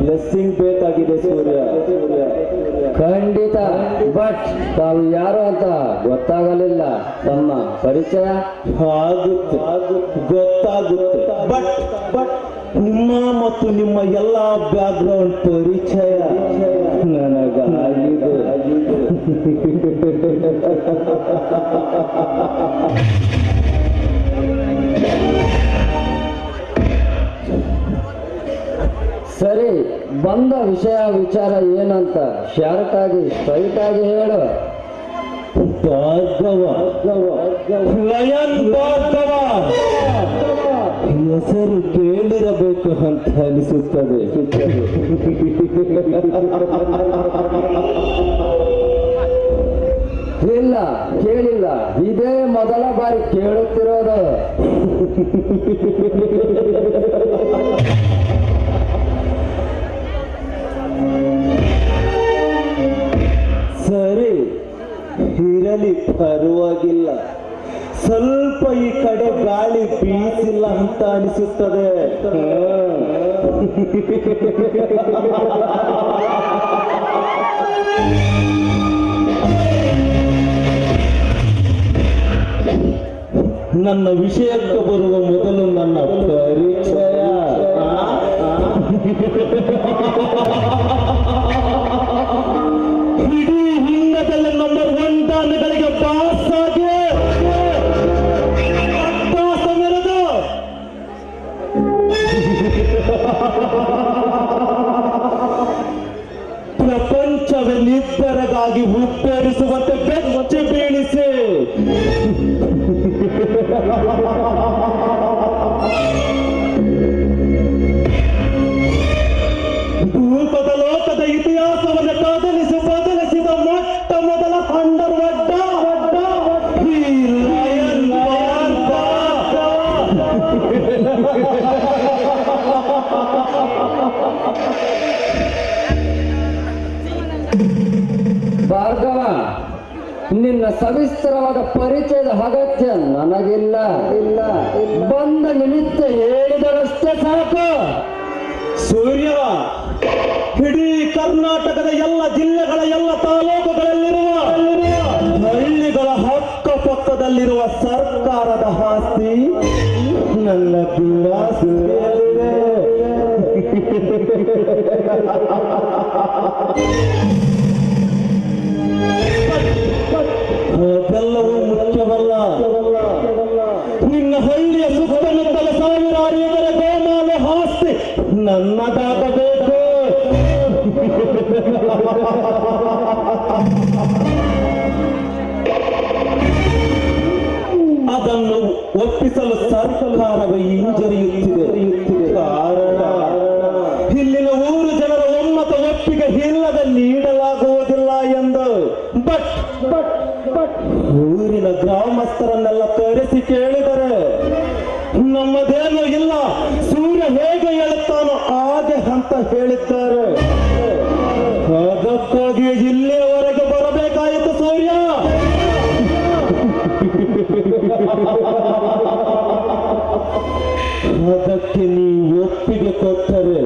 Blessing ಬೇಕಾಗಿದೆ ಸೂರ್ಯ. ಖಂಡಿತ. But ತಾವು ಯಾರು ಅಂತ ಗೊತ್ತಾಗಲಿಲ್ಲ. ತಮ್ಮ ಪರಿಚಯ ಆಗುತ್ತೆ. ಗೊತ್ತಾಗುತ್ತೆ. ಬಟ್ ಬಟ್ ನಿಮ್ಮ ಮತ್ತು ನಿಮ್ಮ ಎಲ್ಲ ಬ್ಯಾಕ್ಗ್ರೌಂಡ್ ಪರಿಚಯ ನನಗಾಗಿದೆ. ಸರಿ. ಬಂದ ವಿಷಯ ವಿಚಾರ ಏನಂತ ಶಾರ್ಟ್ ಆಗಿ ಸ್ಟ್ರೈಟ್ ಆಗಿ ಹೇಳು. ಭಾರ್ಗವ ಲಯನ್ ಭಾರ್ಗವ ಹೆಸರು ಕೇಳಿರಬೇಕು ಅಂತ ಅನಿಸುತ್ತದೆ. ಇಲ್ಲ ಕೇಳಿಲ್ಲ. ಇದೇ ಮೊದಲ ಬಾರಿ ಕೇಳುತ್ತಿರೋದು. ಇರಲಿ ಪರವಾಗಿಲ್ಲ ಸ್ವಲ್ಪ ಈ ಕಡೆ ಗಾಳಿ ಬೀಸಿಲ್ಲ ಅಂತ ಅನಿಸುತ್ತದೆ. ನನ್ನ ವಿಷಯಕ್ಕೆ ಬರುವ ಮೊದಲು ನನ್ನ ಪರಿಚಯ. ಇಡೀ ಆಗಿ. ಅಟ್ಟಾಸ ಮೆರೆದು. ಪ್ರಪಂಚವೇ ನಿಬ್ಬರಗಾಗಿ ಉಪ್ಪೇರಿಸುವಂತೆ ಬೆಚ್ಚಿ ಬೀಳಿಸಿ. ನಿನ್ನ ಸವಿಸ್ತರವಾದ ಪರಿಚಯದ ಅಗತ್ಯ ನನಗಿಲ್ಲ. ಇಲ್ಲ ಬಂದ ನಿಮಿತ್ತ ಹೇಳಿದರಷ್ಟೇ ಸಾಕು. ಸೂರ್ಯ ಇಡೀ ಕರ್ನಾಟಕದ ಎಲ್ಲ ಜಿಲ್ಲೆಗಳ ಎಲ್ಲ ತಾಲೂಕುಗಳಲ್ಲಿರುವ ಹಳ್ಳಿಗಳ ಹಕ್ಕ ಪಕ್ಕದಲ್ಲಿರುವ ಸರ್ಕಾರದ ಆಸ್ತಿ ನನ್ನ ಸರ್ಕಾರವೇ ಹಿಂಜರಿಯುತ್ತಿದೆ. ಕಾರಣ, ಇಲ್ಲಿನ ಊರು ಜನರ ಒಮ್ಮತ ಒಪ್ಪಿಗೆ ಇಲ್ಲದೆ ನೀಡಲಾಗುವುದಿಲ್ಲ ಎಂದು. ಬಟ್ ಬಟ್ ಬಟ್ ಊರಿನ ಗ್ರಾಮಸ್ಥರನ್ನೆಲ್ಲ ಅದಕ್ಕೆ ನೀವು ಒಪ್ಪಿಗೆ ಕೊಟ್ಟರೆ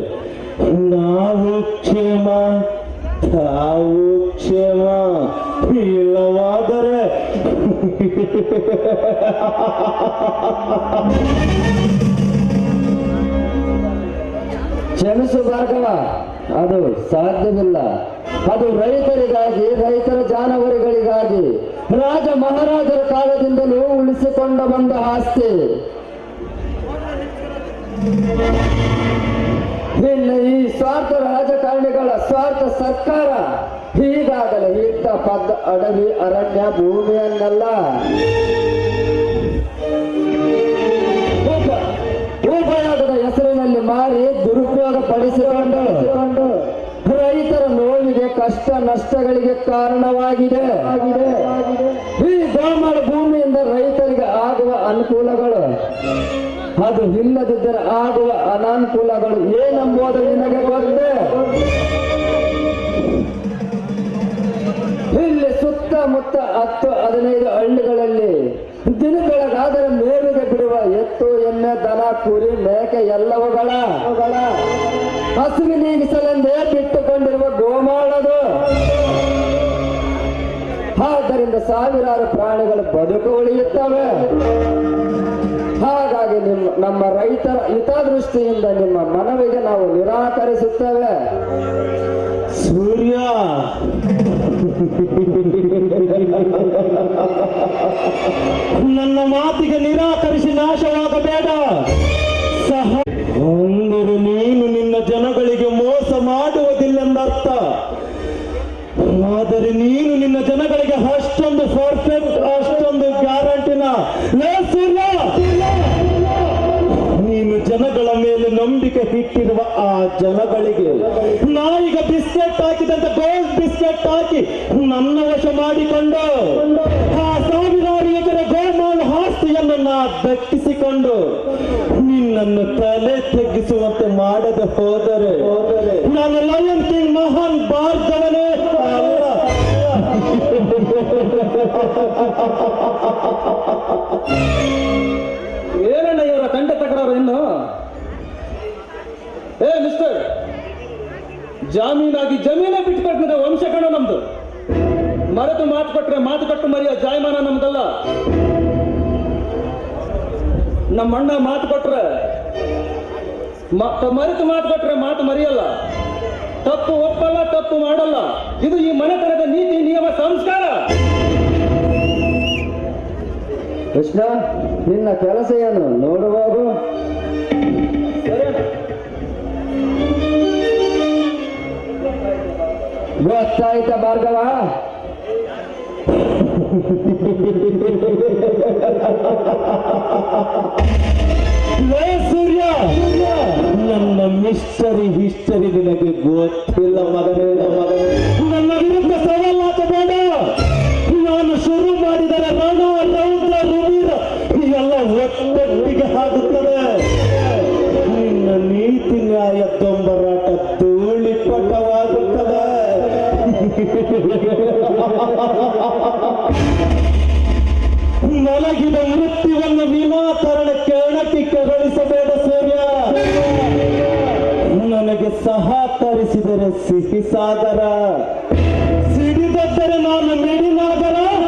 ನಾವು ಕ್ಷೇಮ, ತಾವು ಕ್ಷೇಮ. ಇಲ್ಲವಾದರೆ ಕ್ಷಮಿಸು ಅದು ಸಾಧ್ಯವಿಲ್ಲ. ಅದು ರೈತರಿಗಾಗಿ, ರೈತರ ಜಾನುವಾರುಗಳಿಗಾಗಿ, ರಾಜ ಮಹಾರಾಜರ ಕಾಲದಿಂದಲೂ ಉಳಿಸಿಕೊಂಡು ಬಂದ ಆಸ್ತಿ. ಇನ್ನು ಈ ಸ್ವಾರ್ಥ ರಾಜಕಾರಣಿಗಳ ಸ್ವಾರ್ಥ ಸರ್ಕಾರ ಹೀಗಾಗಲೇ ಇಂಥ ಪದ್ದ ಅಡವಿ ಅರಣ್ಯ ಭೂಮಿಯನ್ನಲ್ಲ. ಉಪ- ಉಪಯೋಗದ ಹೆಸರಿನಲ್ಲಿ ಮಾರಿ ದುರುಪಯೋಗ ಪಡಿಸಿಕೊಂಡು ರೈತರ ನೋವಿಗೆ, ಕಷ್ಟ ನಷ್ಟಗಳಿಗೆ ಕಾರಣವಾಗಿದೆ. ಈ ಗೋಮಾಳ ಭೂಮಿಯಿಂದ ರೈತರಿಗೆ ಆಗುವ ಅನುಕೂಲಗಳು ಅದು ಇಲ್ಲದಿದ್ದರೆ ಆಗುವ ಅನಾನುಕೂಲಗಳು ಏನೆಂಬುದು ನಿನಗೆ ಗೊತ್ತೇ? ಇಲ್ಲಿ ಸುತ್ತಮುತ್ತ ಹತ್ತು ಹದಿನೈದು ಹಳ್ಳಿಗಳಲ್ಲಿ ದಿನಗಳಾದರೆ ಮೇವಿಗೆ ಬಿಡುವ ಎತ್ತು ಎಣ್ಣೆ ದನ, ಕುರಿ, ಮೇಕೆ ಎಲ್ಲವುಗಳ ಹಸಿವಿ ನೀಗಿಸಲೆಂದೇ ಬಿಟ್ಟುಕೊಂಡಿರುವ ಗೋಮಾಳದು. ಆದ್ದರಿಂದ ಸಾವಿರಾರು ಪ್ರಾಣಿಗಳು ಬದುಕು ಉಳಿಯುತ್ತವೆ. ಹಾಗಾಗಿ ನಿಮ್ಮ ನಮ್ಮ ರೈತರ ಹಿತದೃಷ್ಟಿಯಿಂದ ನಿಮ್ಮ ಮನವಿಗೆ ನಾವು ನಿರಾಕರಿಸುತ್ತೇವೆ. ಸೂರ್ಯ! ನನ್ನ ಮಾತಿಗೆ ನಿರಾಕರಿಸಿ ನಾಶವಾಗಬೇಡ. ಸಹ ಅಂದರೆ ನೀನು ನಿನ್ನ ಜನಗಳಿಗೆ ನಂಬಿಕೆ ಇಟ್ಟಿರುವ ಆ ಜನಗಳಿಗೆ ನಾಯಿಗ ಬಿಸ್ಕೆಟ್ ಹಾಕಿದಂತ ಗೋಲ್ಡ್ ಬಿಸ್ಕೆಟ್ ಹಾಕಿ ನನ್ನ ವಶ ಮಾಡಿಕೊಂಡು ಆ ಸಾವಿರಾರು ಎಕರೆ ಗೋಮಾಳು ಆಸ್ತಿಯನ್ನು ನಾ ದಟ್ಟಿಸಿಕೊಂಡು ನಿನ್ನನ್ನು ತಲೆ ತಗ್ಗಿಸುವಂತೆ ಮಾಡದೆ ಹೋದರೆ ನಾನು ಲಯನ್ ಕಿಂಗ್ ಮಹಾನ್ ಭಾರ್ಗವನೇ ಅಲ್ಲ. ಜಾಮೀನಾಗಿ ಜಮೀನೇ ಬಿಟ್ಕೊಟ್ಬಿಟ್ರೆ ವಂಶ ಕಣ ನಮ್ದು. ಮರೆತು ಮಾತು ಕೊಟ್ರೆ ಮಾತು ಕಟ್ಟು ಮರಿಯೋ ಜಾಯಮಾನ ನಮ್ದಲ್ಲ. ನಮ್ಮ ಅಣ್ಣ ಮಾತು ಕೊಟ್ರೆ ಮರೆತು ಮಾತು ಕೊಟ್ರೆ ಮಾತು ಮರಿಯಲ್ಲ. ತಪ್ಪು ಒಪ್ಪಲ್ಲ, ತಪ್ಪು ಮಾಡಲ್ಲ. ಇದು ಈ ಮನೆತನದ ನೀತಿ, ನಿಯಮ, ಸಂಸ್ಕಾರ. ಕೃಷ್ಣ, ನಿನ್ನ ಕೆಲಸ ಏನು? ನೋಡುವಾಗ ಗೊತ್ತಾಯ್ತ ಭಾರ್ಗವ. ಸೂರ್ಯ ನನ್ನ ಮಿಸ್ಟರಿ ಹಿಸ್ಟರಿ ನಿನಗೆ ಗೊತ್ತಿಲ್ಲ ಮಗನೇ ಮಗನೇ. ಸಾಗರ. ಸಿಡಿದದ್ದರೆ ನಾನು ಮಿಡಿನಾಗರ.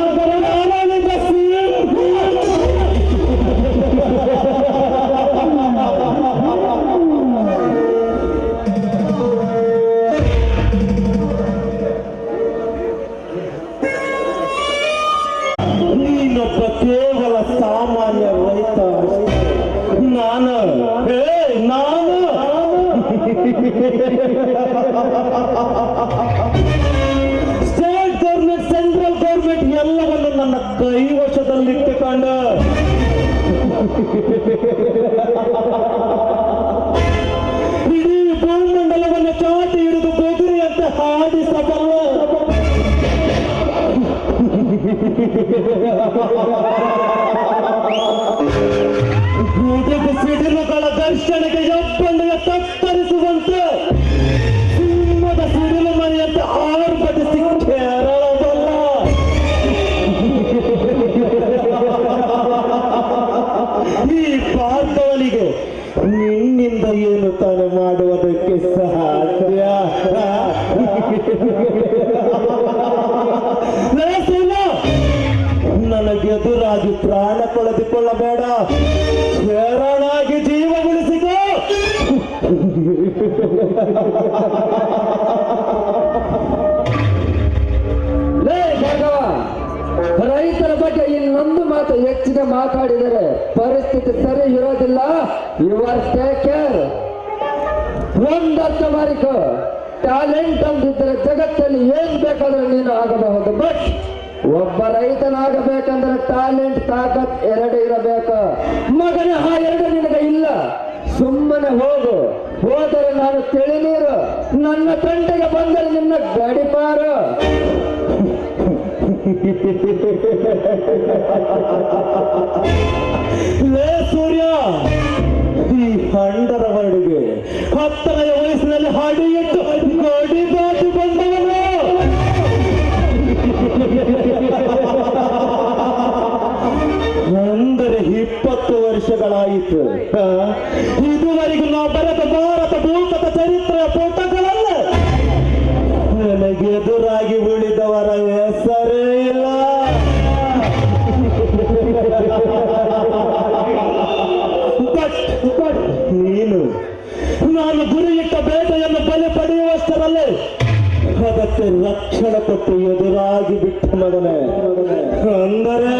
ಸ್ಟೇಟ್ ಗೌರ್ಮೆಂಟ್ ಸೆಂಟ್ರಲ್ ಗೌರ್ಮೆಂಟ್ ಎಲ್ಲವನ್ನು ನನ್ನ ಕೈವಶದಲ್ಲಿಟ್ಟುಕೊಂಡು ಇಡೀ ಭೂಮಂಡಲವನ್ನು ಚಾಟಿ ಹಿಡಿದು ಬೆದರಿಯಂತೆ ಹಾಡಿಸಬಲ್ಲ. ಗುಡುಗು ಸಿಡಿಲುಗಳ ದರ್ಶನಕ್ಕೆ ಎಪ್ಪಂಡೆಯ ತತ್ತರಿಸುವಂತೆ ರೈತರ ಬಗ್ಗೆ ಇನ್ನೊಂದು ಮಾತು ಹೆಚ್ಚಿನ ಮಾತಾಡಿದರೆ ಪರಿಸ್ಥಿತಿ ಸರಿ ಇರೋದಿಲ್ಲ. ಯುವರ್ ಟೇಕ್ ಕೇರ್ ಒಂದರ್ಥ ಮಾರಿಕೋ ಟ್ಯಾಲೆಂಟ್ ಅಂದಿದ್ರೆ ಜಗತ್ತಲ್ಲಿ ಏನ್ ಬೇಕಾದ್ರೂ ನೀನು ಆಗಬಹುದು. ಬಟ್ ಒಬ್ಬ ರೈತನಾಗಬೇಕಂದ್ರೆ ಟ್ಯಾಲೆಂಟ್ ತಾಕತ್ ಎರಡು ಇರಬೇಕು. ಮಗನ ಆ ಎರಡು ನಿನಗೆ ಇಲ್ಲ. ಸುಮ್ಮನೆ ಹೋಗು. ಹೋದರೆ ನಾನು ತಿಳಿನೀರು. ನನ್ನ ತಂಟೆಗೆ ಬಂದರೆ ನಿನ್ನ ಗಡಿಪಾರು ಲೇ ಸೂರ್ಯ, ಈ ಹಂಡರವರೆಗೆ ಹತ್ತನೆಯ ವಯಸ್ಸಿನಲ್ಲಿ ಹಾಡಿಯಿಟ್ಟು ಗಡಿ ಆ, ಇದುವರೆಗೂ ನಾವು ಬರೆದ ಭಾರತ ಭೂತದ ಚರಿತ್ರೆಯ ಪುಟಗಳಲ್ಲ. ನನಗೆ ಎದುರಾಗಿ ಉಳಿದವರ ಹೆಸರೇ ಇಲ್ಲ. ನೀನು ನಾನು ಗುರಿಯಿಟ್ಟ ಬೇಟೆಯನ್ನು ಬಲೆ ಪಡೆಯುವಷ್ಟರಲ್ಲೇ ಅದಕ್ಕೆ ರಕ್ಷಣೆ ಕೊಟ್ಟು ಎದುರಾಗಿ ಬಿಟ್ಟ ಮಗನೇ. ಅಂದರೆ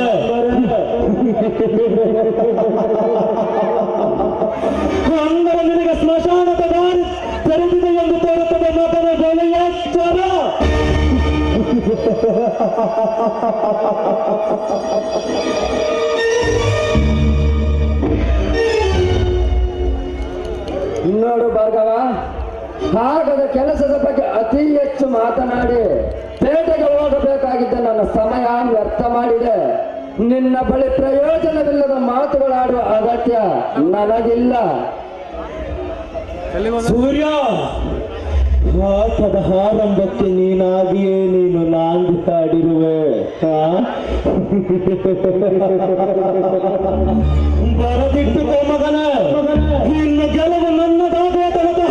ನೋಡು ಭಾರ್ಗವ ಭಾಗದ ಕೆಲಸದ ಬಗ್ಗೆ ಅತಿ ಹೆಚ್ಚು ಮಾತನಾಡಿ ಪೇಟೆಗೆ ಹೋಗಬೇಕಾಗಿದ್ದ ನನ್ನ ಸಮಯ ವ್ಯರ್ಥ ಮಾಡಿದೆ. ನಿನ್ನ ಬಳಿ ಪ್ರಯೋಜನವಿಲ್ಲದ ಮಾತುಗಳಾಡುವ ಅಗತ್ಯ ನನಗಿಲ್ಲ. ಸೂರ್ಯ! ಆಟದ ಆರಂಭಕ್ಕೆ ನೀನಾಗಿಯೇ ನೀನು ನಾಂದಿತಾಡಿರುವೆ ಆ? ಬರದಿಟ್ಟುಕೋ ಮಗನ. ನಿನ್ನ ಗೆಲುವು ನನ್ನದಾಗುವ ಆಟಕ್ಕೆ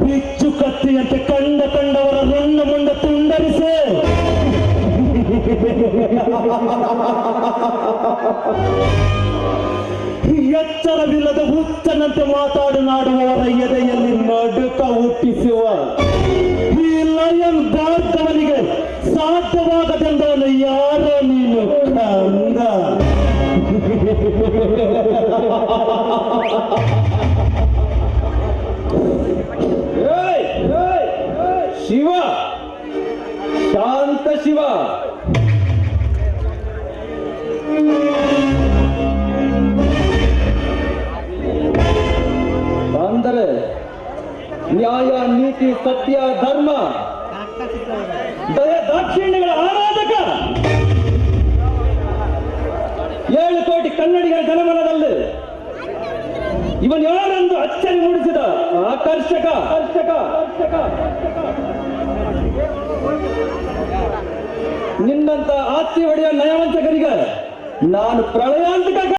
ಬಿಚ್ಚು ಕತ್ತಿಯಂತೆ ಕಂಡ ಕಂಡವರ ರೊಣ್ಣ ಮುಂಡ ತುಂಡರಿಸಿ. ಎಚ್ಚರವಿಲ್ಲದ ಹುಚ್ಚನಂತೆ ಮಾತಾಡನಾಡುವವರ ಎದೆಯಲ್ಲಿ ನಡುಕ ಹುಟ್ಟಿಸುವ. ಈ ಲಯನ್ ಭಾರತವನಿಗೆ ಸಾಧ್ಯವಾಗದೆಂದವನು ಯಾರೋ ನೀನು ಕಂದ! ಶಿವ, ಶಾಂತ ಶಿವ. ಅಂದರೆ ನ್ಯಾಯ, ನೀತಿ, ಸತ್ಯ, ಧರ್ಮ, ದಯ ದಾಕ್ಷಿಣ್ಯಗಳ ಆರಾಧಕ. ಏಳು ಕೋಟಿ ಕನ್ನಡಿಗರ ಜನಮನದಲ್ಲಿ ಇವನ್ ಯಾರೊಂದು ಅಚ್ಚರಿ ಮೂಡಿಸಿದ? ಆಕರ್ಷಕ. ಆಕರ್ಷಕ. ನಿನ್ನಂತ ಆಸ್ತಿ ಒಡೆಯ ನಯವಂಚಕರಿಗೆ ನಾನು ಪ್ರಳಯಾಂತಕ